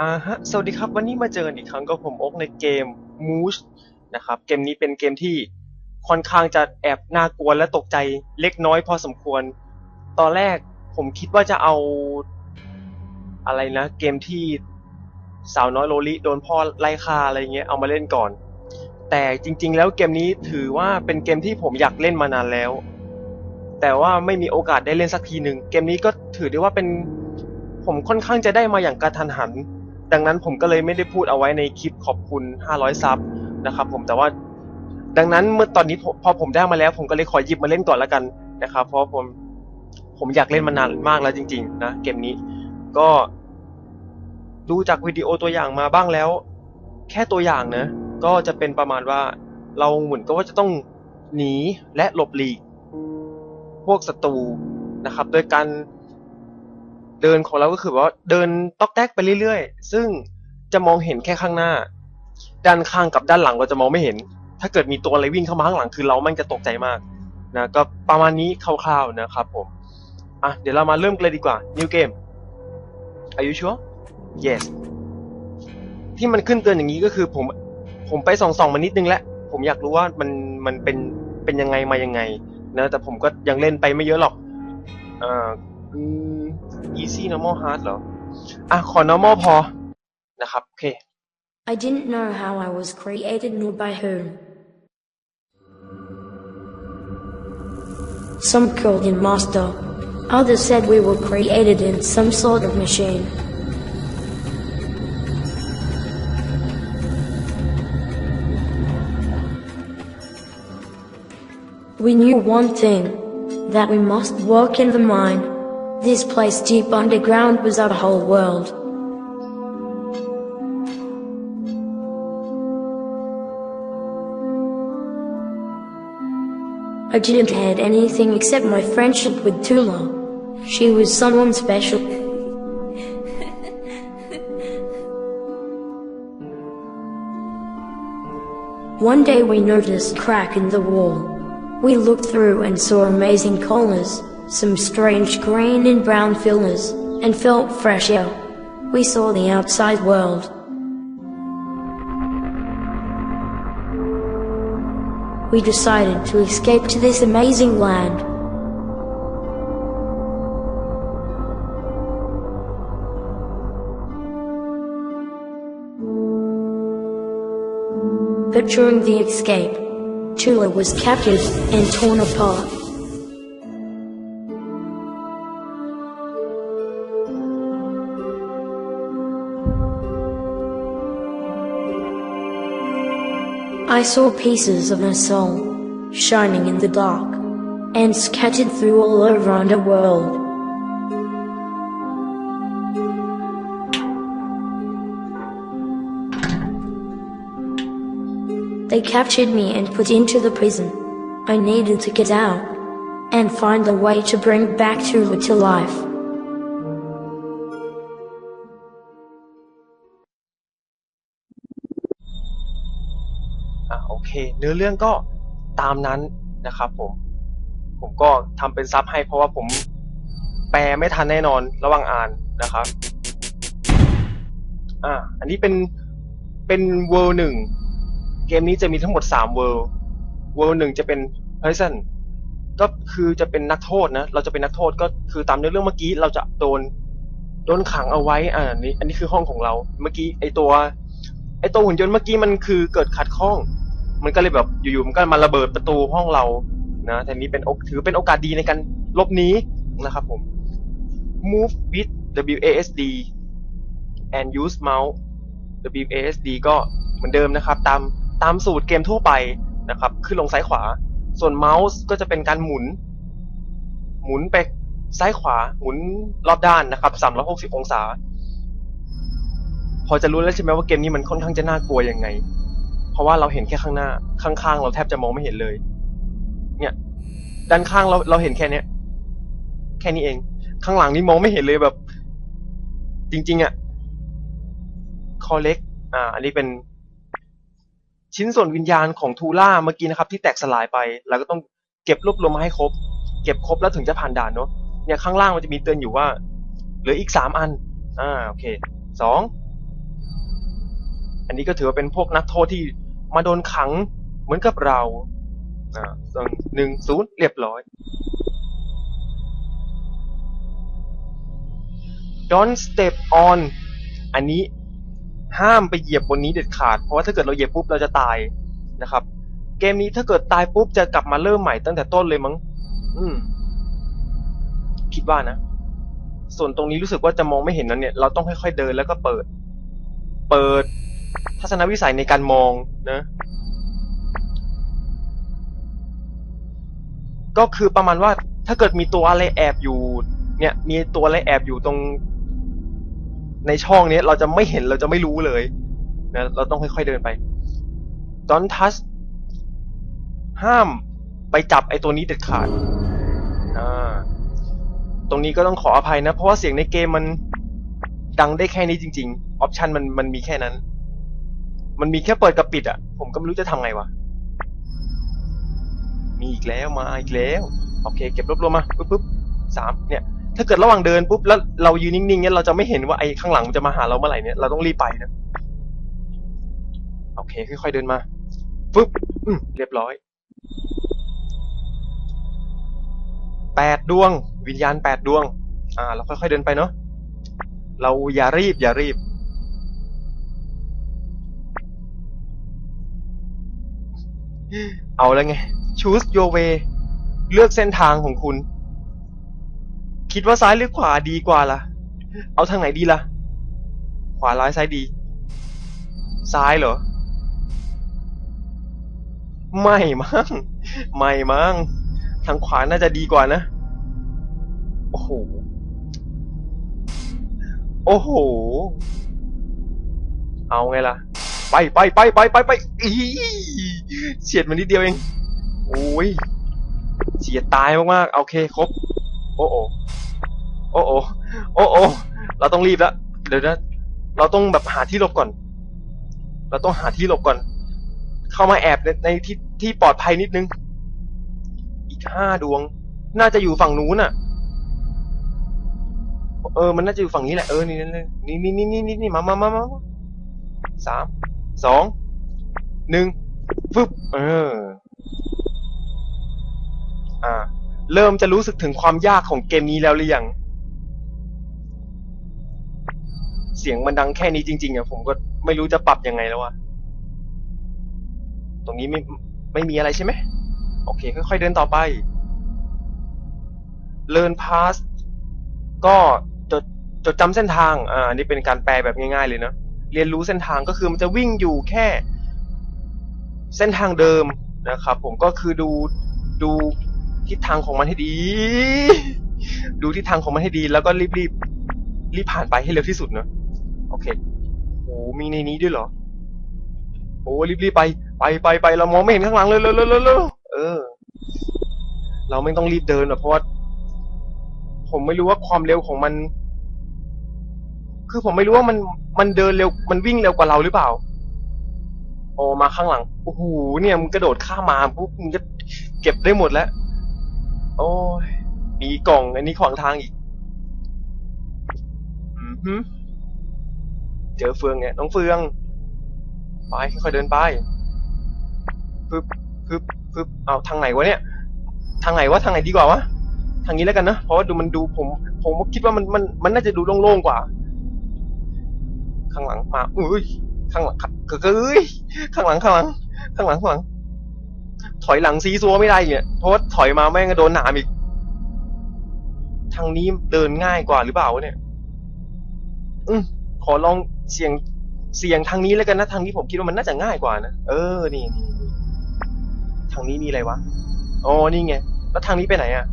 อ่าฮะ สวัสดีครับ วันนี้มาเจอกันอีกครั้งกับผมโอ๊กในเกม Moose นะครับ เกมนี้เป็นเกมที่ค่อนข้างจะแอบน่ากลัวและตกใจเล็กน้อยพอสมควร ตอนแรกผมคิดว่าจะเอาอะไรนะ เกมที่สาวน้อยโลลิโดนพ่อไล่ฆ่าอะไรเงี้ยเอามาเล่นก่อน แต่จริง ๆ แล้วเกมนี้ถือว่าเป็นเกมที่ผมอยากเล่นมานานแล้ว แต่ว่าไม่มีโอกาสได้เล่นสักทีหนึ่งเกมนี้ก็ถือได้ว่าเป็นผมค่อนข้างจะได้มาอย่างกระทันหัน ดังนั้นผมก็เลยไม่ได้พูดเอาไว้ในคลิปขอบคุณ 500 ซับนะครับผมแต่ว่าดังนั้นเมื่อตอนนี้พอผมได้มาแล้ว ผมก็เลยขอหยิบมาเล่นก่อนแล้วกันนะครับ เพราะผมผมอยากเล่นมานานมากแล้วจริง ๆ นะเกมนี้ก็ดูจากวิดีโอตัวอย่างมาบ้างแล้ว แค่ตัวอย่างนะก็จะเป็นประมาณว่าเราเหมือนก็ว่าจะต้องหนีและหลบหลีก พวกศัตรูนะครับ โดยการ เดินของเราก็คือว่าเดินตอกแตกไปเรื่อยๆ ซึ่งจะมองเห็นแค่ข้างหน้า ด้านข้างกับด้านหลังเราจะมองไม่เห็น ถ้าเกิดมีตัวอะไรวิ่งเข้ามาข้างหลังคือเรามันจะตกใจมากนะก็ประมาณนี้คร่าวๆนะครับผมอะเดี๋ยวเรามาเริ่มกันเลยดีกว่า new game Are you sure yes ที่มันขึ้นเตือนอย่างนี้ก็คือผมผมไปส่องๆมานิดนึงแล้วผมอยากรู้ว่ามันมันเป็นเป็นยังไงมายังไงนะแต่ผมก็ยังเล่นไปไม่เยอะหรอกอ่าอืม easy normal hard เหรอ อ่ะ ขอ normal พอ นะครับ โอเค I didn't know how I was created nor by whom. Some called him master. Others said we were created in some sort of machine. We knew one thing that we must work in the mine. This place deep underground was our whole world. I didn't had anything except my friendship with Tula. She was someone special. One day we noticed a crack in the wall. We looked through and saw amazing colors, some strange green and brown fillers, and felt fresh air. We saw the outside world. We decided to escape to this amazing land. But during the escape, Tula was captured and torn apart. I saw pieces of her soul shining in the dark and scattered through all over underworld. They captured me and put into the prison. I needed to get out and find a way to bring back Tula to life. อะโอเค เนื้อเรื่องก็ตามนั้นนะครับ ผม ผมก็ทำเป็นซับให้เพราะว่าผมแปลไม่ทันแน่นอนระหว่างอ่านนะครับ อ่า อันนี้เป็นเป็นเว r ร์หนึ่งเกมนี้จะมีทั้งหมดสามเว r ร์เว r ร์หนึ่งจะเป็น person ก็คือจะเป็นนักโทษนะ เราจะเป็นนักโทษก็คือตามเนื้อเรื่องเมื่อกี้เราจะโดนโดนขังเอาไว้ อ่านนี้อันนี้คือห้องของเรา เมื่อกี้ไอตัว ไอตัวหุ่นยนต์เมื่อกี้มันคือเกิดขัดข้อง มันก็เลยแบบอยู่ๆมันก็มาระเบิดประตูห้องเรานะแต่นี้เป็นโอกถือเป็นโอกาสดีในการลบหนีนะครับผม move with WASD and use mouse WASD ก็เหมือนเดิมนะครับ ตามตามสูตรเกมทั่วไปนะครับ ขึ้นลงซ้ายขวา ส่วนเมาส์ก็จะเป็นการหมุน หมุนไปซ้ายขวา หมุนรอบด้านนะครับ360 องศา พอจะรู้แล้วใช่ไหมว่าเกมนี้มันค่อนข้างจะน่ากลัวยังไง เพราะว่าเราเห็นแค่ข้างหน้า ข้างๆเราแทบจะมองไม่เห็นเลย เนี่ย ด้านข้างเราเราเห็นแค่เนี้ย แค่นี้เอง ข้างหลังนี่มองไม่เห็นเลยแบบ จริง ๆอะ่ะคอเล็ก อ่า อันนี้เป็นชิ้นส่วนวิญญาณของทูล่าเมื่อกี้นะครับ ที่แตกสลายไปแล้วก็ต้องเก็บรวบรวมมาให้ครบ เก็บครบแล้วถึงจะผ่านด่านเนาะเนี่ยข้างล่างมันจะมีเตือนอยู่ว่า เหลืออีกสามอัน อ่า โอเค สอง อันนี้ก็ถือว่าเป็นพวกนักโทษที่มาโดนขังเหมือนกับเราอ่าหนึ่งศูนย์เรียบร้อย don't step on อันนี้ห้ามไปเหยียบบนนี้เด็ดขาด เพราะว่าถ้าเกิดเราเหยียบปุ๊บเราจะตายนะครับ เกมนี้ถ้าเกิดตายปุ๊บจะกลับมาเริ่มใหม่ตั้งแต่ต้นเลยมั้งอืม คิดว่านะ ส่วนตรงนี้รู้สึกว่าจะมองไม่เห็นนั้นเนี่ย เราต้องค่อยๆเดินแล้วก็เปิด เปิด ทัศนวิสัยในการมองนะก็คือประมาณว่าถ้าเกิดมีตัวอะไรแอบอยู่ เนี่ย มีตัวอะไรแอบอยู่ตรง ในช่องนี้เราจะไม่เห็นเราจะไม่รู้เลยนะเราต้องค่อยๆเดินไป don't touch ห้ามไปจับไอ้ตัวนี้เด็ดขาดอ่าตรงนี้ก็ต้องขออภัยนะ เพราะว่าเสียงในเกมมันดังได้แค่นี้จริง ๆ ออปชันมันมันมีแค่นั้น มันมีแค่เปิดกับปิดอะผมก็ไม่รู้จะทำไงวะ มีอีกแล้วมาอีกแล้ว โอเค เก็บรวบรวมมาปุ๊บปุ๊บสามเนี่ย ถ้าเกิดระหว่างเดินปุ๊บแล้วเรายืนนิ่งๆเนี่ยเราจะไม่เห็นว่าไอ้ข้างหลังมันจะมาหาเราเมื่อไหร่เนี่ยเราต้องรีบไปนะ โอเค ค่อยๆเดินมาปุ๊บอืมเรียบร้อยแปดดวง วิญญาณแปดดวง อ่า เราค่อยๆเดินไปเนาะเราอย่ารีบอย่ารีบ เอาแล้วไง choose your way เลือกเส้นทางของคุณ คิดว่าซ้ายหรือขวาดีกว่าล่ะ เอาทางไหนดีล่ะ ขวาร้ายซ้ายดี ซ้ายเหรอ ไม่มั้ง ไม่มั้ง ทางขวาน่าจะดีกว่านะ โอ้โห โอ้โห เอาไงล่ะ ไปไปไปไปไปไปอี เฉียดมันนิดเดียวเอง โอ้ยเฉียดตายมากๆโอเคครบ โอ้โอโอ้โอโอ้โอเราต้องรีบแล้วเดี๋ยวนะเราต้องแบบหาที่หลบก่อน เราต้องหาที่หลบก่อน เข้ามาแอบในในที่ที่ปลอดภัยนิดนึง อีกห้าดวง น่าจะอยู่ฝั่งนู้นอะ เออ มันน่าจะอยู่ฝั่งนี้แหละ เออ นี่นี่นี่นี่นี่นี่นี่มามามามาสาม สอง หนึ่ง ฟึบเออ อ่า เริ่มจะรู้สึกถึงความยากของเกมนี้แล้วหรือยัง เสียงมันดังแค่นี้จริงๆอะผมก็ไม่รู้จะปรับยังไงแล้วอะตรงนี้ไม่ไม่มีอะไรใช่ไหม โอเค ค่อยๆเดินต่อไป learn pass ก็จดจดจำเส้นทาง อ่า นี่เป็นการแปลแบบง่ายๆเลยเนอะเรียนรู้เส้นทางก็คือมันจะวิ่งอยู่แค่ เส้นทางเดิมนะครับผมก็คือดูดูทิศทางของมันให้ดี ดูทิศทางของมันให้ดี แล้วก็รีบรีบรีบผ่านไปให้เร็วที่สุดเนอะโอเคโอ้มีในนี้ด้วยเหรอโอ้รีบรีบไปไปไปไปเรามองไม่เห็นข้างหลังเลยเลยเลยเลยเออ เราไม่ต้องรีบเดินหรอกเพราะว่าผมไม่รู้ว่าความเร็วของมัน คือผมไม่รู้ว่ามันมันเดินเร็วมันวิ่งเร็วกว่าเราหรือเปล่า โอมาข้างหลังโอ้โหเนี่ยมึงกระโดดข้ามมาปุ๊บมึงจะเก็บได้หมดแล้ว โอ้ยมีกล่องอันนี้ขวางทางอีกอือฮึเจอเฟืองเนี่ยน้องเฟืองไปค่อยๆเดินไปปึ๊บปึ๊บปึ๊บเอาทางไหนวะเนี่ย ทางไหนวะทางไหนดีกว่าวะทางนี้แล้วกันนะเพราะว่าดูมันดูผม ผมคิดว่ามันมันมันน่าจะดูโล่งๆกว่า ข้างหลังมาอุ้ย ข้างหลังก็เอ้ยข้างหลังข้างหลัง ข้างหลังข้างหลัง ถอยหลังซีซัวไม่ได้เนี่ยเพราะว่าถอยมาแม่งก็โดนหนามอีก ทางนี้เดินง่ายกว่าหรือเปล่าเนี่ย อืมขอลองเสียงเสียงทางนี้แล้วกันนะทางนี้ผมคิดว่ามันน่าจะง่ายกว่านะเออนี่นี่ทางนี้มีอะไรวะอ๋อนี่ไงแล้วทางนี้ไปไหนอะ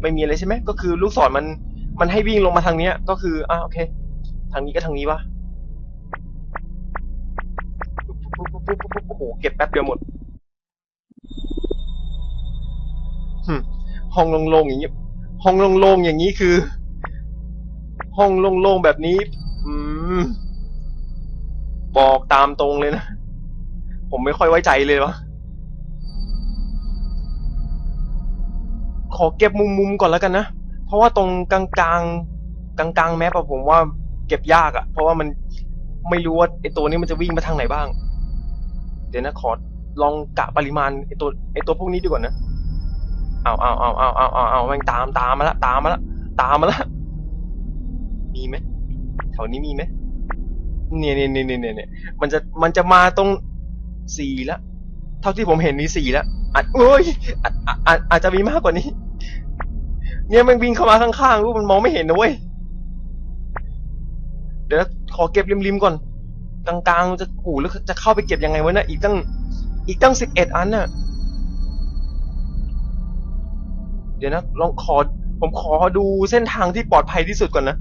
ไม่มีอะไรใช่ไหมก็คือลูกศรมันมันให้วิ่งลงมาทางเนี้ย ก็คืออ่าโอเค ทางนี้ก็ทางนี้วะ ปุ๊บปุ๊บปุ๊บโอ้โหเก็บแป๊บเดียวหมดห้องโล่งๆอย่างนี้ห้องโล่งๆอย่างนี้คือ ห้องโล่งๆแบบนี้ อืม บอกตามตรงเลยนะ ผมไม่ค่อยไว้ใจเลยวะขอเก็บมุมๆก่อนแล้วกันนะ เพราะว่าตรงกลางกลางกลางกลางๆแมปอะผมว่าเก็บยากอะเพราะว่ามันไม่รู้ว่าไอตัวนี้มันจะวิ่งมาทางไหนบ้าง เดี๋ยวนะขอลองกะปริมาณไอตัวไอตัวพวกนี้ดีกว่านะเอาเอาเอาเอาเอาเอาเอาแม่งตามตามมาละตามมาละตามมาละมีไหมแถวนี้มีไหมเนี่ยเนี่ยเนี่ยเนี่ยเนี่ยมันจะมันจะมาตรงสี่ละเท่าที่ผมเห็นมีสี่ละอาจเอ้ยอาจอาจอาจอาจจะมีมากกว่านี้ เนี่ยมันวิ่งเข้ามาข้างๆรูปมันมองไม่เห็นนะเว้ยเดี๋ยวนะขอเก็บริมๆก่อน กลางๆจะโอ้โหแล้วจะเข้าไปเก็บยังไงวะเนะอีกตั้ง อีกตั้งสิบเอ็ดอันน่ะ เดี๋ยวนะ ลองขอ ผมขอดูเส้นทางที่ปลอดภัยที่สุดก่อนนะ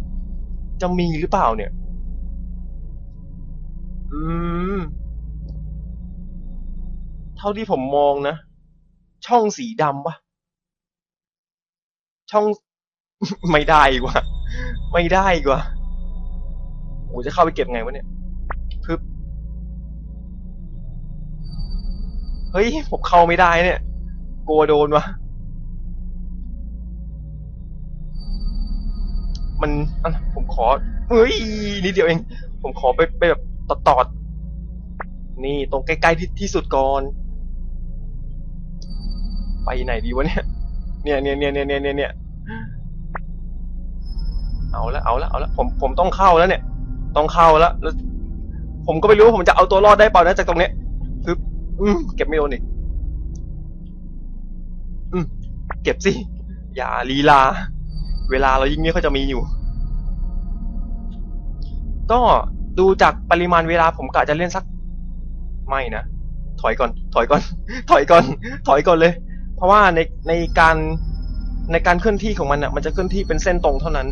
จะมีหรือเปล่าเนี่ย อืม เท่าที่ผมมองนะ ช่องสีดำปะช่อง ไม่ได้กว่า ไม่ได้กว่าโอ้จะเข้าไปเก็บไงวะเนี่ย เฮ้ย ผมเข้าไม่ได้เนี่ย กลัวโดนวะมันอะผมขอเฮ้ยนิดเดียวเอง ผมขอไปไปแบบตอดตอดๆนี่ตรงใกล้ๆที่ที่สุดก่อน ไปไหนดีวะเนี่ย เนี่ยเนี่ยเนี่ยเนี่ยเนี่ยเนี่ยเอาละเอาละเอาละผมผมต้องเข้าแล้วเนี่ย ต้องเข้าแล้วแล้ว ผมก็ไม่รู้ว่าผมจะเอาตัวรอดได้เปล่านะจากตรงเนี้ย อืมเก็บไม่โดนอีกอืมเก็บสิ อย่าลีลา เวลาเรายิ่งไม่ค่อยจะมีอยู่ ก็ดูจากปริมาณเวลาผมกะจะเล่นสัก ไม่นะ ถอยก่อน ถอยก่อน ถอยก่อน ถอยก่อนเลย เพราะว่าในในการในการเคลื่อนที่ของมันอะ มันจะเคลื่อนที่เป็นเส้นตรงเท่านั้น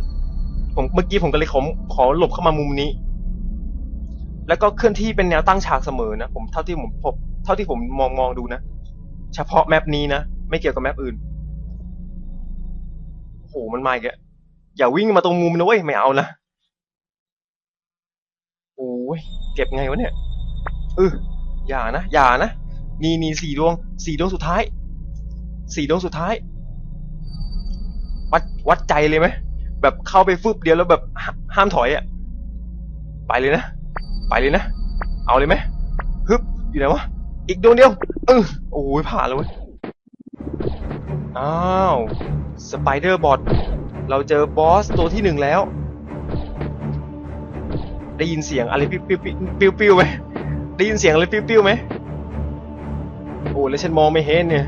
ผมเมื่อกี้ผมก็เลยขอขอหลบเข้ามามุมนี้ แล้วก็เคลื่อนที่เป็นแนวตั้งฉากเสมอนะผมเท่าที่ผมพบ เท่าที่ผมมองมองดูนะ เฉพาะแมปนี้นะ ไม่เกี่ยวกับแมปอื่น โอ้โห มันมาอีกแล้วอย่าวิ่งมาตรงมุมนะเว้ย ไม่เอานะ โอ้ย เก็บไงวะเนี่ยเอออย่านะ อย่านะนี่นี่สี่ดวง สี่ดวงสุดท้าย สี่ดวงสุดท้าย วัดวัดใจเลยไหม แบบเข้าไปฟึบเดียวแล้วแบบห้าห้ามถอยอะ่ะ ไปเลยนะ ไปเลยนะ เอาเลยไหมฮึบอยู่ไหนวะ อีกดวงเดียวเออโอ้ยผ่านแล้วเว้ยอ้าวสไปเดอร์บอทเราเจอบอสตัวที่หนึ่งแล้ว ได้ยินเสียงอะไรปิ้วปิ้วปิ้วปิ้วไหมได้ยินเสียงอะไรปิ้วปิ้วไหมโอ้แล้วฉันมองไม่เห็นเนี่ย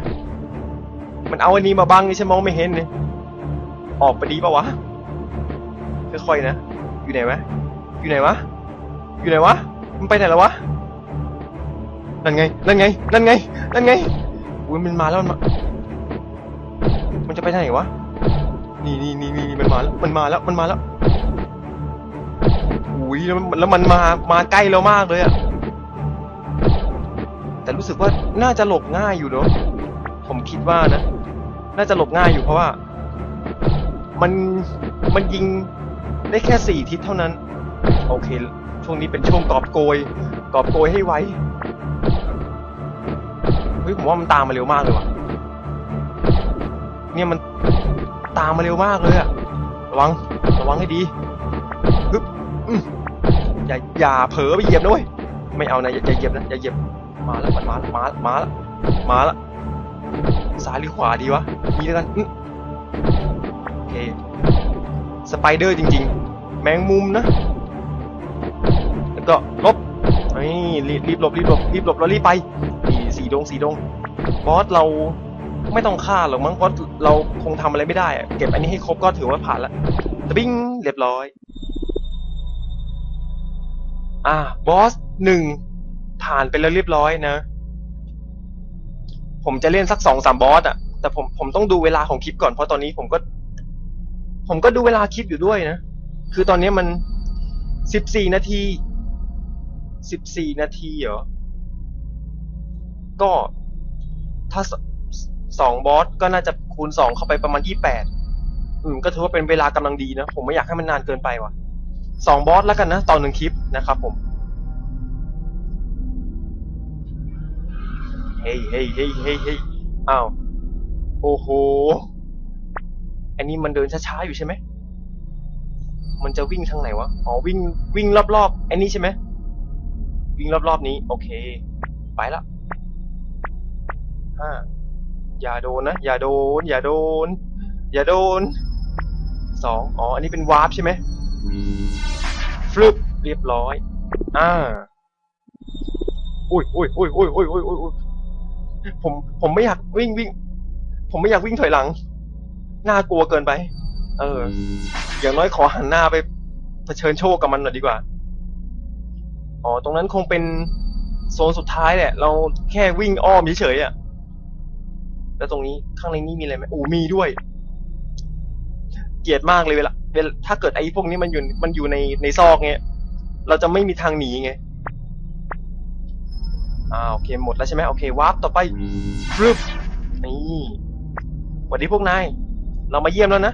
มันเอาอันนี้มาบังนี่ฉันมองไม่เห็นเนี่ยออกไปดีปะวะค่อยๆนะ อยู่ไหนวะอยู่ไหนวะอยู่ไหนวะมันไปไหนแล้ววะ นั่นไง นั่นไง นั่นไง นั่นไง อุ้ยมันมาแล้วมันมา มันจะไปไหนวะ นี่นี่นี่นี่มันมาแล้ว มันมาแล้ว มันมาแล้ว อุ้ยแล้วมันแล้วมันมา มาใกล้เรามากเลยอะแต่รู้สึกว่าน่าจะหลบง่ายอยู่เนอะผมคิดว่านะ น่าจะหลบง่ายอยู่เพราะว่า มัน มันยิงได้แค่สี่ทิศเท่านั้น โอเค ช่วงนี้เป็นช่วงกอบโกย กอบโกยให้ไว ฮ้ยผมว่ามันตามมาเร็วมากเลยว่ะ เนี่ยมันตามมาเร็วมากเลยอะระวัง ระวังให้ดีฮึบอย่าอย่าเผลอไปเหยียบนะเว้ย ไม่เอานะอย่าอย่าเหยียบนะอย่าเหยียบ มาแล้วมันมาแล้วมาแล้วมาแล้วมาแล้วซ้ายหรือขวาดีวะนี่แล้วกันโอเคสไปเดอร์จริง ๆ แมงมุมนะ แล้วก็ลบนี่รีบรีบหลบรีบหลบรีบหลบแล้วรีบไป ดงสีดงบอสเราไม่ต้องฆ่าหรอกมั้งเพราะเราคงทำอะไรไม่ได้เก็บอันนี้ให้ครบก็ถือว่าผ่านละตบิ้งเรียบร้อย อ่าบอสหนึ่งผ่านไปแล้วเรียบร้อยนะ ผมจะเล่นสักสองสามบอสอะแต่ผมผมต้องดูเวลาของคลิปก่อนเพราะตอนนี้ผมก็ ผมก็ดูเวลาคลิปอยู่ด้วยนะ คือตอนนี้มันสิบสี่นาทีสิบสี่นาทีเหรอ ก็ถ้าสองบอสก็น่าจะคูณสองเข้าไปประมาณยี่แปดอืมก็ถือว่าเป็นเวลากำลังดีนะ ผมไม่อยากให้มันนานเกินไปว่ะสองบอสแล้วกันนะต่อหนึ่งคลิปนะครับผมเฮ้ยเฮ้ยเฮ้ยเฮ้ยเฮ้ยอ้าวโอ้โหอันนี้มันเดินช้าๆอยู่ใช่ไหมมันจะวิ่งทางไหนวะอ๋อวิ่งวิ่งรอบๆอ้นี่ใช่ไหมวิ่งรอบๆนี้ โอเค ไปละ ห้าอย่าโดนนะ อย่าโดน อย่าโดน อย่าโดนสองอ๋อ อันนี้เป็นวาร์ปใช่ไหมฟลุปเรียบร้อย อ่า อุ้ยอุ้ยอุ้ยอุ้ยอุ้ยอุ้ยอุ้ยผม ผมไม่อยากวิ่งวิ่ง ผมไม่อยากวิ่งถอยหลัง น่ากลัวเกินไป เออ อย่างน้อยขอหันหน้าไปเผชิญโชคกับมันหน่อยดีกว่า อ๋อ ตรงนั้นคงเป็นโซนสุดท้ายแหละ เราแค่วิ่งอ้อมเฉยๆอะ แล้วตรงนี้ข้างในนี้มีอะไรไหมอู้มีด้วย เกลียดมากเลยเวลาเวลาถ้าเกิดไอ้พวกนี้มันอยู่มันอยู่ในในซอกเงี้ยเราจะไม่มีทางหนีไงอ่าโอเคหมดแล้วใช่ไหมโอเควาร์ปต่อไปฟึบนี่สวัสดีพวกนายเรามาเยี่ยมแล้วนะ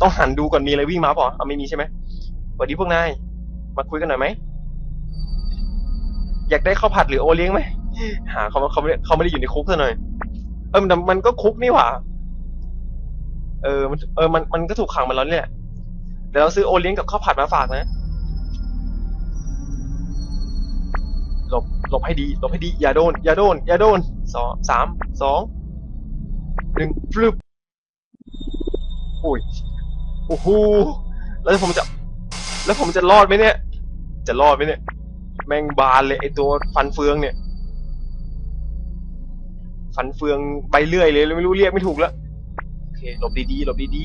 ต้องหันดูก่อนมีอะไรวิ่งมาเปล่าเอาไม่มีใช่ไหมสวัสดีพวกนายมาคุยกันหน่อยไหมอยากได้ข้าวผัดหรือโอเลี้ยงไหมหาเขาเขาไม่ได้เขาไม่ได้อยู่ในคุกซะหน่อย ออมันมันก็คุกนี่หว่า เออมันเออมันมันก็ถูกขังมาแล้วเนี่ยเดี๋ยวเราซื้อโอเลี้ยงกับข้าวผัดมาฝากนะ หลบหลบให้ดีหลบให้ดี อย่าโดน อย่าโดน อย่าโดนสองสามสองหนึ่งฟลุปโอ้ยโอ้โหแล้วผมจะ แล้วผมจะรอดไหมเนี่ย จะรอดไหมเนี่ย แม่งบานเลยไอตัวฟันเฟืองเนี่ย ฟันเฟืองใบเลื่อยเลยไม่รู้เรียกไม่ถูกแล้วโอเคหลบดีๆหลบดี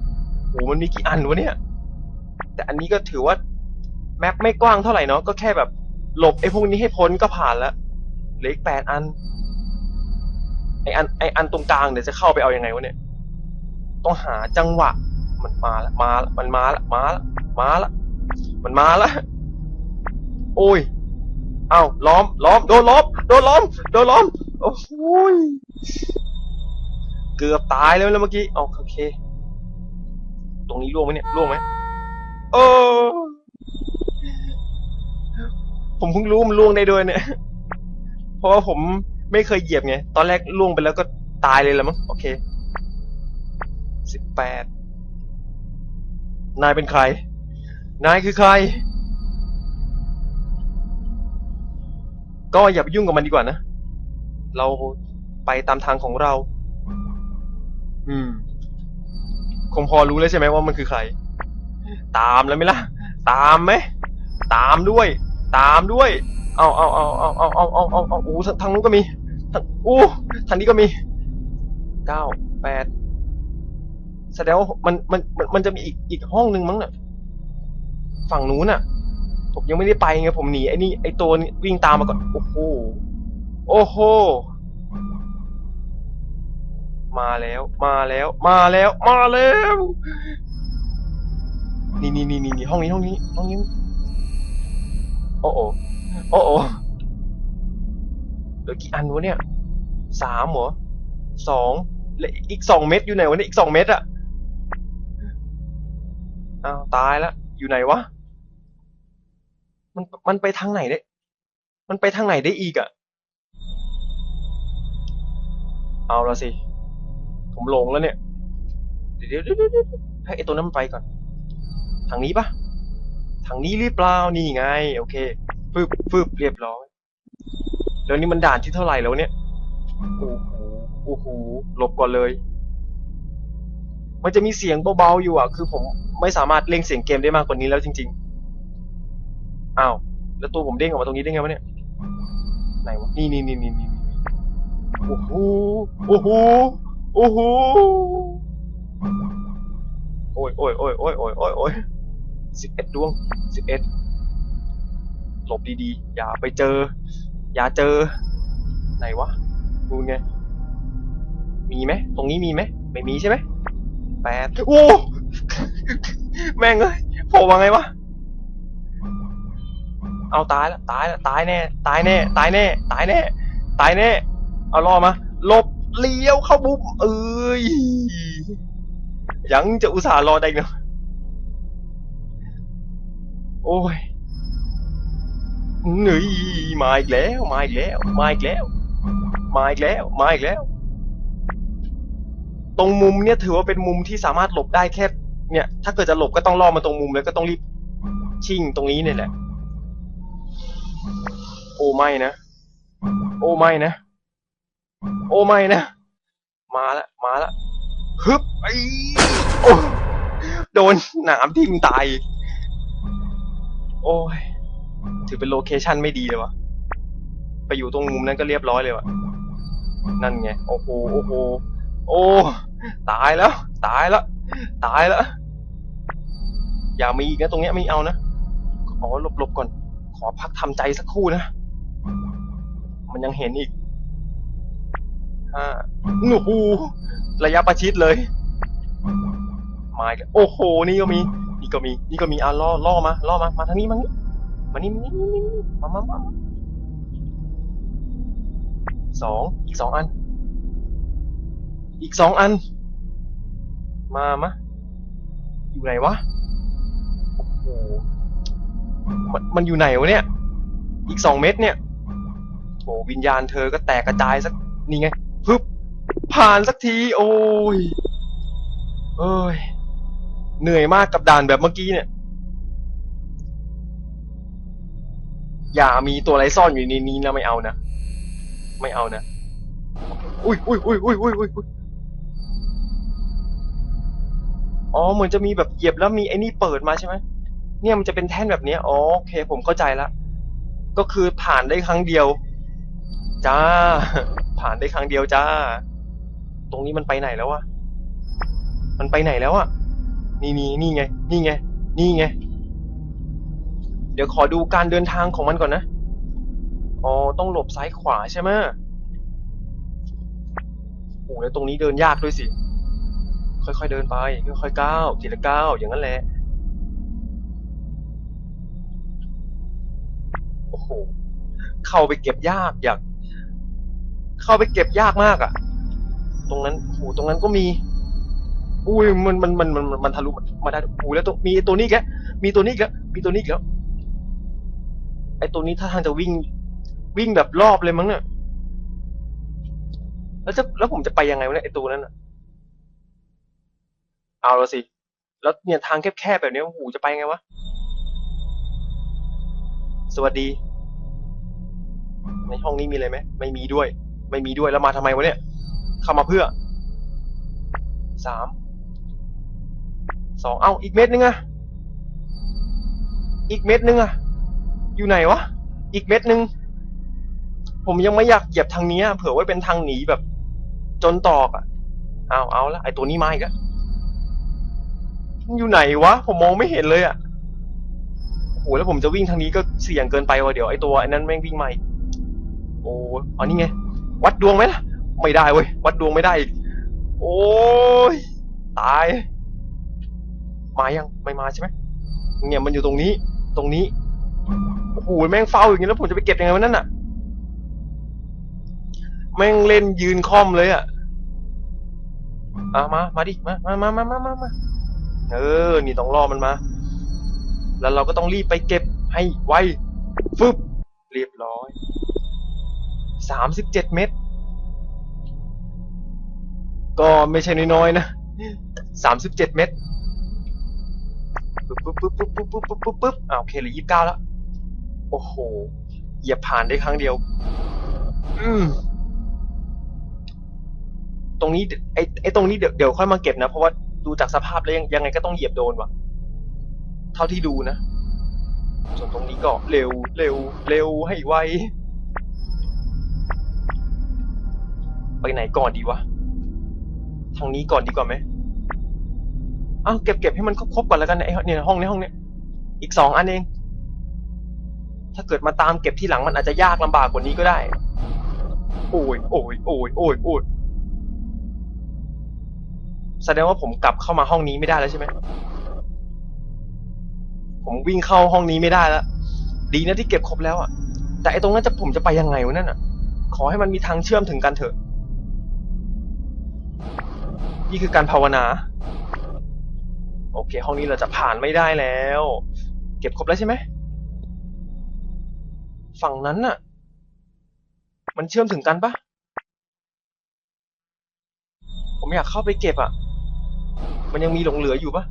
ๆโหมันมีกี่อันวะเนี่ย แต่อันนี้ก็ถือว่าแมปไม่กว้างเท่าไหร่เนาะก็แค่แบบหลบไอ้พวกนี้ให้พ้นก็ผ่านแล้วเหลืออีกแปดอันไออันไออันตรงกลางเดี๋ยวจะเข้าไปเอาอยัางไงวะเนี่ย ต้องหาจังหวะ มันมาละมาละมันมาละมาละมาละมันมาละโอ้ยเอ้าล้อมล้อมโดนล้อมโดนล้อมโดนล้อม โอ้โหเกือบตายแล้วแล้วเมื่อกี้เอาโอเค ตรงนี้ล่วงไหมเนี่ยล่วงไหมโอ้ผมเพิ่งรู้มันล่วงได้ด้วยเนี่ย เพราะว่าผมไม่เคยเหยียบไง ตอนแรกล่วงไปแล้วก็ตายเลยละมั้ง โอเค สิบแปด นายเป็นใคร นายคือใคร ก็อย่าไปยุ่งกับมันดีกว่านะ เราไปตามทางของเรา อืม คงพอรู้แล้วใช่ไหมว่ามันคือใคร ตามแล้วไหมล่ะ ตามไหม ตามด้วย ตามด้วย เอาเอาเอาเอาเอาเอาเอาเอาเอาอู้ทางนู้นก็มีทางอู้ทางนี้ก็มี เก้า แปด แสดงว่ามันมันมันมันจะมีอีกอีกห้องหนึ่งมั้งน่ะ ฝั่งนู้นน่ะ ผมยังไม่ได้ไปไงผมหนีไอ้นี่ไอ้ตัวนี้วิ่งตามมาก่อน โอ้โห โอ้โห มาแล้ว มาแล้ว มาแล้ว มาแล้ว นี่นี่นี่นี่ห้องนี้ห้องนี้ห้องนี้ โอ้โอโอ้โอเหลือกี่อันวะเนี่ย สามเหรอสองและอีกสองเม็ดอยู่ไหนวะเนี่ยอีกสองเม็ดอะอ้าวตายแล้วอยู่ไหนวะ มันมันไปทางไหนได้ มันไปทางไหนได้อีกอะ เอาละสิ ผมหลงแล้วเนี่ย เดี๋ยวเดี๋ยวเดี๋ยวเดี๋ยวให้ไอตัวนั้นมันไปก่อน ทางนี้ปะทางนี้หรือเปล่านี่ไง โอเคฟึบฟึบเรียบร้อย แล้วนี่มันด่านที่เท่าไหร่แล้วเนี่ยโอ้โหโอ้โหหลบก่อนเลย มันจะมีเสียงเบาๆอยู่อะ คือผมไม่สามารถเล่งเสียงเกมได้มากกว่านี้แล้วจริง ๆ อ้าว แล้วตัวผมเด้งออกมาตรงนี้ได้ไงวะเนี่ย ไหนวะ นี่นี่นี่นี่ โอ้โห โอ้โห โอ้โห โอ้ยโอ้ยโอ้ยโอ้ยโอ้ยโอ้ยโอ้ยสิบเอ็ดดวงสิบเอ็ดหลบดีๆ อย่าไปเจอ อย่าเจอ ไหนวะดูไง มีไหม ตรงนี้มีไหม ไม่มีใช่ไหมแปดโอ้ แม่งเอ้ยโผล่มาไงวะ เอาตายแล้วตายแล้วตายแน่ ตายแน่ ตายแน่ ตายแน่ ตายแน่ เอาล่อมาหลบเลี้ยวเข้าบุ้มเอ้ยยังจะอุตส่าห์รอได้เนาะโอ้ยเหนื่อยมาอีกแล้วมาอีกแล้วมาอีกแล้วมาอีกแล้วมาอีกแล้ว ตรงมุมเนี่ยถือว่าเป็นมุมที่สามารถหลบได้แค่เนี่ย ถ้าเกิดจะหลบก็ต้องล่อมาตรงมุมแล้วก็ต้องรีบชิ่งตรงนี้เนี่ยแหละ โอ้ไม่นะ โอ้ไม่นะ โอ้ไม่นะ มาละมาละฮึบไอ้โอ้โดนหนามทิ่มตายอีก โอ้ย ถือเป็นโลเคชันไม่ดีเลยวะไปอยู่ตรงมุมนั้นก็เรียบร้อยเลยวะนั่นไง โอ้โหโอ้โหโอ้ตายแล้ว ตายแล้ว ตายแล้ว อย่ามีอีกนะตรงเนี้ยไม่เอานะขอหลบๆก่อน ขอพักทำใจสักครู่นะ มันยังเห็นอีก ห้าหนูระยะประชิดเลยมาอีกแล้วโอ้โห นี่ก็มี นี่ก็มี นี่ก็มีอะล่อล่อมาล่อมา มาทางนี้มานี่มานี่มานี่มานี่มามามามาสองอีกสองอัน อีกสองอัน มามาอยู่ไหนวะโอ้โหมันมันอยู่ไหนวะเนี่ย อีกสองเม็ดเนี่ยโอ้วิญญาณเธอก็แตกกระจายสักนี่ไง พึบผ่านสักที โอ้ยเอ้ย เหนื่อยมากกับด่านแบบเมื่อกี้เนี่ย อย่ามีตัวอะไรซ่อนอยู่ในนี้นะไม่เอานะ ไม่เอานะอุ้ยอุ้ยอุ้ยอุ้ยอุ้ยอุ้ยอุ้ยอ๋อเหมือนจะมีแบบเหยียบแล้วมีไอ้นี่เปิดมาใช่ไหมเนี่ยมันจะเป็นแท่นแบบนี้อ๋อโอเค ผมเข้าใจละ ก็คือผ่านได้ครั้งเดียว จ้า ผ่านได้ครั้งเดียวจ้า ตรงนี้มันไปไหนแล้ววะ มันไปไหนแล้วอะนี่นี่นี่ไง นี่ไง นี่ไง เดี๋ยวขอดูการเดินทางของมันก่อนนะ อ๋อ ต้องหลบซ้ายขวาใช่ไหมโอ้แล้วตรงนี้เดินยากด้วยสิ ค่อยๆเดินไป ค่อยๆก้าว ทีละก้าว อย่างนั้นแหละ โอ้โห เข้าไปเก็บยากอยาก เข้าไปเก็บยากมากอะ่ะ ตรงนั้นโอ้โหตรงนั้นก็มี อุ้ยมันมันมันมันมันทะลุมาได้โอ้แล้วตัวมีตัวนี้อีกแล้วมีตัวนี้อีกแล้วมีตัวนี้แล้วไอตัวนี้ถ้าทางจะวิ่ง วิ่งแบบรอบเลยมั้งเนี่ยแล้วจะแล้วผมจะไปยังไงวะเนี่ยไอตัวนั้นอะเอาละสิ แล้วเนี่ยทางแคบๆแบบนี้โอ้โหจะไปยังไงวะ สวัสดี ในห้องนี้มีอะไรไหม ไม่มีด้วย ไม่มีด้วยแล้วมาทำไมวะเนี่ย เข้ามาเพื่อสามสองเอ้าอีกเม็ดนึงอะอีกเม็ดนึงอะอยู่ไหนวะ อีกเม็ดนึง ผมยังไม่อยากเหยียบทางนี้เผื่อไว้เป็นทางหนีแบบ จนตอกอะเอาเอาละไอตัวนี้มาอีกแล้วอยู่ไหนวะ ผมมองไม่เห็นเลยอะโอ้แล้วผมจะวิ่งทางนี้ก็เสี่ยงเกินไปว่ะเดี๋ยวไอตัวไอ้นั้นแม่งวิ่งมาอีกโอ้อันนี้ไง วัดดวงไหมล่ะ ไม่ได้เว้ย วัดดวงไม่ได้อีก โอ้ย ตาย มายัง ไม่มาใช่ไหมเนี่ยมันอยู่ตรงนี้ ตรงนี้ โอ้โห แม่งเฝ้าอย่างนี้แล้วผมจะไปเก็บยังไงวะนั่นน่ะ แม่งเล่นยืนค่อมเลยอะอะมา มาดิ มา มามามามามาเออ นี่ต้องรอมันมา แล้วเราก็ต้องรีบไปเก็บให้ไวฟึบเรียบร้อย สามสิบเจ็ดเม็ดก็ไม่ใช่น้อยๆนะสามสิบเจ็ดเม็ดปึ๊บปึ๊บปึ๊บปึ๊บปึ๊บปึ๊บปึ๊บปึ๊บปึ๊บอ่าโอเคเหลือยี่สิบเก้าแล้ว โอ้โห เหยียบผ่านได้ครั้งเดียว อืม ตรงนี้ไอ้ไอ้ตรงนี้เดี๋ยวเดี๋ยวค่อยมาเก็บนะ เพราะว่าดูจากสภาพแล้วยังยังไงก็ต้องเหยียบโดนว่ะ เท่าที่ดูนะ ส่วนตรงนี้ก็เร็วเร็วเร็วให้ไว ไปไหนก่อนดีวะ ทางนี้ก่อนดีกว่าไหมอ้าวเก็บเก็บให้มันครบๆก่อนแล้วกันไอ้เนี่ยห้องนี้ห้องเนี้ยอีกสองอันเอง ถ้าเกิดมาตามเก็บที่หลังมันอาจจะยากลำบากกว่านี้ก็ได้ โอ้ยโอ้ยโอ้ยโอ้ยโอ้ยแสดงว่าผมกลับเข้ามาห้องนี้ไม่ได้แล้วใช่ไหมผมวิ่งเข้าห้องนี้ไม่ได้แล้วดีนะที่เก็บครบแล้วอะ แต่ไอ้ตรงนั้นจะผมจะไปยังไงวะนั่นอะ ขอให้มันมีทางเชื่อมถึงกันเถอะ นี่คือการภาวนา โอเค ห้องนี้เราจะผ่านไม่ได้แล้ว เก็บครบแล้วใช่ไหม ฝั่งนั้นน่ะ มันเชื่อมถึงกันปะผมอยากเข้าไปเก็บอะ มันยังมีหลงเหลืออยู่ปะ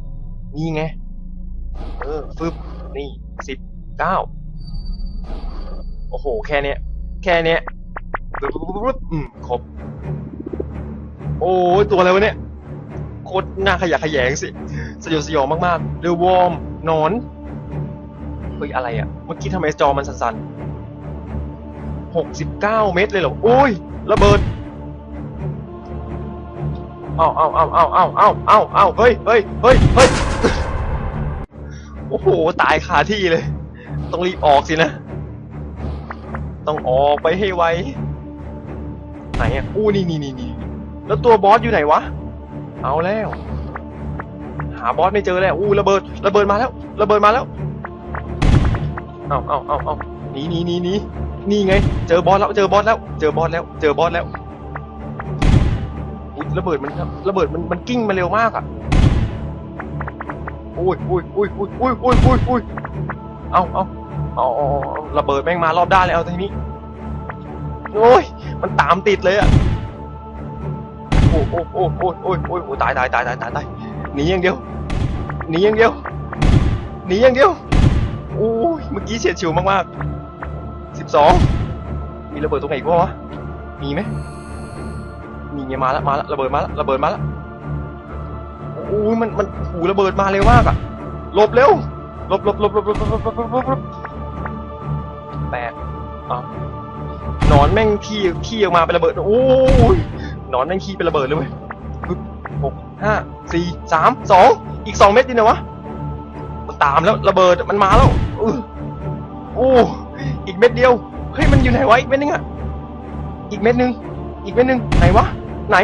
นี่ไง เออ ฟึบ นี่สิบเก้า โอ้โห แค่เนี้ย แค่เนี้ยรึปึ๊บปึ๊บปึ๊บอืม ครบ โอ้ยตัวอะไรวะเนี่ย โคตรน่าขยะแขยงสิ สยดสยองมากๆเรือวอร์มนอน เฮ้ย อะไรอะ่ะ เมื่อกี้ทำไมจอมันสั่นๆหกสิบเก้าเมตรเลยเหรอ โอ้ย ระเบิดเอาเอาเอาเอาเอาเอาเอาเอาเฮ้ยเฮ้ยเฮ้ยเฮ้ยโอ้โห ตายคาที่เลย ต้องรีบออกสินะ ต้องออกไปให้ไว ไหนอะอู้นี่นี่นี่นี่แล้วตัวบอสอยู่ไหนวะ เอาแล้ว หาบอสไม่เจอแล้วอู้ระเบิดระเบิดมาแล้ว ระเบิดมาแล้วเอาเอาเอาเอาหนีหนีหนีหนีนี่ไง เจอบอสแล้วเจอบอสแล้ว เจอบอสแล้ว เจอบอสแล้วอุ๊ยระเบิดมันระเบิดมันมันกิ้งมาเร็วมากอะอุ้ยอุ้ยอุ้ยอุ้ยอุ้ยอุ้ยอุ้ยอุ้ยเอาเอาเอาเอาเอาระเบิดแม่งมารอบด้านเลยเอาทีนี้โอ้ยมันตามติดเลยอะ โอ้โอ้โอ้โอ้โอ้โอ้ยตายตายตายตายตายหนีอย่างเดียวหนีอย่างเดียวหนีอย่างเดียวโอ้ยเมื่อกี้เฉียดฉิวมากมากสิบสองมีระเบิดตรงไหนอีกวะมีไหมมีไงมาละมาละระเบิดมาละระเบิดมาละโอ้ยมันมันถูระเบิดมาเร็วมากอะหลบเร็วหลบหลบหลบหลบหลบหลบหลบแปดอ๋อนอนแม่งที่ที่ออกมาเป็นระเบิดโอ้ย นอนแม่งขี้เป็นระเบิดเลยเว้ยปึ๊บหกห้าสี่สามสองอีกสองเม็ดดีนะวะมันตามแล้วระเบิดมันมาแล้วอื้อโอ้อีกเม็ดเดียวเฮ้ยมันอยู่ไหนวะอีกเม็ดนึงอะอีกเม็ดนึงอีกเม็ดนึงไหนวะไหน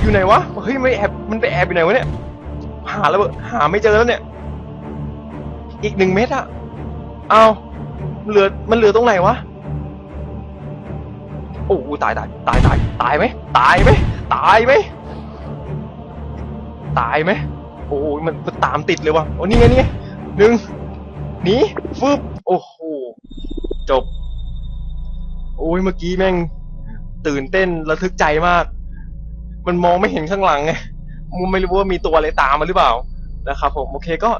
อยู่ไหนวะเฮ้ยไม่แอบมันไปแอบอยู่ไหนวะเนี่ยหาแล้วเบอหาไม่เจอแล้วเนี่ย อีกหนึ่งเม็ดอะเอาเหลือมันเหลือตรงไหนวะ โอ้โหตายตายตายตายตายไหมตายไหมตายไหมตายไหมโอ้ยมันตามติดเลยวะโอ้นี่ไงนี่ไงหนึ่งหนีฟึบโอ้โหจบ โอ้ยเมื่อกี้แม่ง ตื่นเต้นระทึกใจมาก มันมองไม่เห็นข้างหลังไงมันไม่รู้ว่ามีตัวอะไรตามมาหรือเปล่านะครับ ผมโอเคก็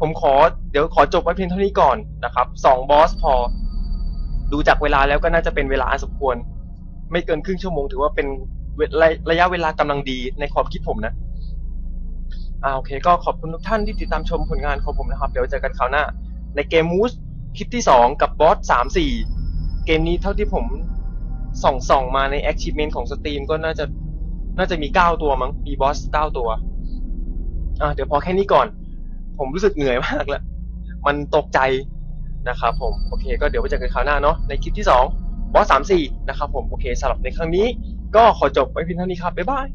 ผมขอเดี๋ยวขอจบไว้เพียงเท่านี้ก่อนนะครับสองบอสพอ ดูจากเวลาแล้วก็น่าจะเป็นเวลาสมควร ไม่เกินครึ่งชั่วโมง ถือว่าเป็นระระยะเวลากำลังดีในความคิดผมนะอ่าโอเค ก็ขอบคุณทุกท่านที่ติดตามชมผลงานของผมนะครับ เดี๋ยวเจอกันคราวหน้า ในเกมมูสคลิปที่สองกับบอสสามสี่เกมนี้เท่าที่ผมส่องส่องมาใน achievement ของสตรีมก็น่าจะน่าจะมีเก้าตัวมั้งมีบอสเก้าตัวอ่าเดี๋ยวพอแค่นี้ก่อน ผมรู้สึกเหนื่อยมากแล้ว มันตกใจ นะครับผมโอเค ก็เดี๋ยวไปเจอกันคราวหน้าเนาะในคลิปที่สองบอสสามสี่นะครับผมโอเคสำหรับในครั้งนี้ ก็ขอจบไว้เพียงเท่านี้ครับบ๊ายบาย